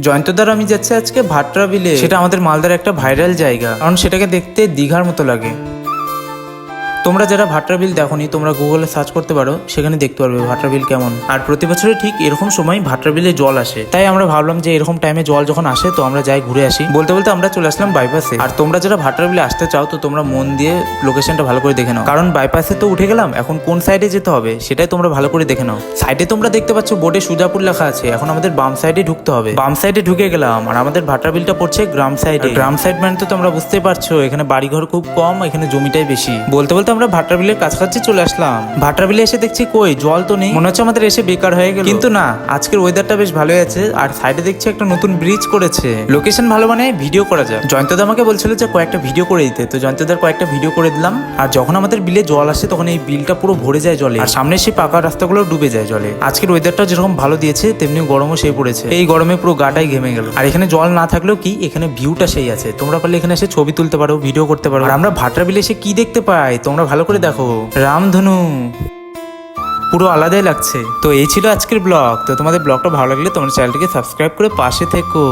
জয়ন্তদার আমি যাচ্ছি আজকে ভাটরা বিলে। সেটা আমাদের মালদার একটা ভাইরাল জায়গা। কারণ সেটাকে দেখতে দীঘার মতো লাগে। তোমরা যারা ভাটরা বিল দেখোনি, তোমরা গুগলে সার্চ করতে পারো, সেখানে দেখতে পারবে ভাটরা বিল কেমন। আর প্রতি বছরে ঠিক এরকম সময় ভাটরা বিলে জল আসে। তাই আমরা ভাবলাম যে এরকম টাইমে জল যখন আসে, তো আমরা যাই ঘুরে আসি। বলতে বলতে আমরা চলে আসলাম বাইপাসে আর তোমরা যারা ভাটরা বিলে আসতে চাও, তো তোমরা মন দিয়ে লোকেশনটা ভালো করে দেখে নাও। কারণ বাইপাসে তো উঠে গেলাম, এখন কোন সাইডে যেতে হবে, সেটাই তোমরা ভালো করে দেখে নাও। সাইডে তোমরা দেখতে পাচ্ছ বোর্ডে সুজাপুর লেখা আছে, এখন আমাদের বাম সাইডে ঢুকতে হবে। বাম সাইডে ঢুকে গেলাম, আর আমাদের ভাটরা বিলটা পড়ছে গ্রাম সাইডে গ্রাম সাইড মানে তো তোমরা বুঝতেই পারছ, এখানে বাড়িঘর খুব কম, এখানে জমিটাই বেশি। বলতে বলতে আমরা ভাটরা বিলের কাছাকাছি চলে আসলাম। ভাটরা বিলে এসে দেখছি কই? জল তো নেই। মনে হচ্ছে আমাদের এসে বেকার হয়ে গেল। কিন্তু না, আজকের ওয়েদারটা বেশ ভালোই আছে। আর সাইডে দেখছি একটা নতুন ব্রিজ করেছে। লোকেশন ভালো মানে ভিডিও করা যায় জয়ন্তদা আমাকে বলছিল যে কয়েকটা ভিডিও করে দিতে। তো জয়ন্তদার কয়েকটা ভিডিও করে দিলাম। আর যখন আমাদের বিলে জল আসে, তখন এই বিলটা পুরো ভরে যায় জলে। আর সামনে সেই পাকা রাস্তাগুলো ডুবে যায় জলে। আজকের ওয়েদারটা যেরকম ভালো দিয়েছে তেমনি গরমও সেই পড়েছে। এই গরমে পুরো গাটাই ঘেমে গেল। আর এখানে জল না থাকলেও কি, এখানে ভিউটা সেই আছে। তোমরা পারলে এখানে এসে ছবি তুলতে পারো ভিডিও করতে পারো। আর আমরা ভাটরা বিলে এসে কি দেখতে পাই? তোমরা ভালো করে দেখো। রামধনু পুরো আলাদাই লাগছে। তো এই ছিল আজকের ব্লগ। তো তোমাদের ব্লগটা ভালো লাগলে তোমার চ্যানেলটিকে সাবস্ক্রাইব করে পাশে থেকো।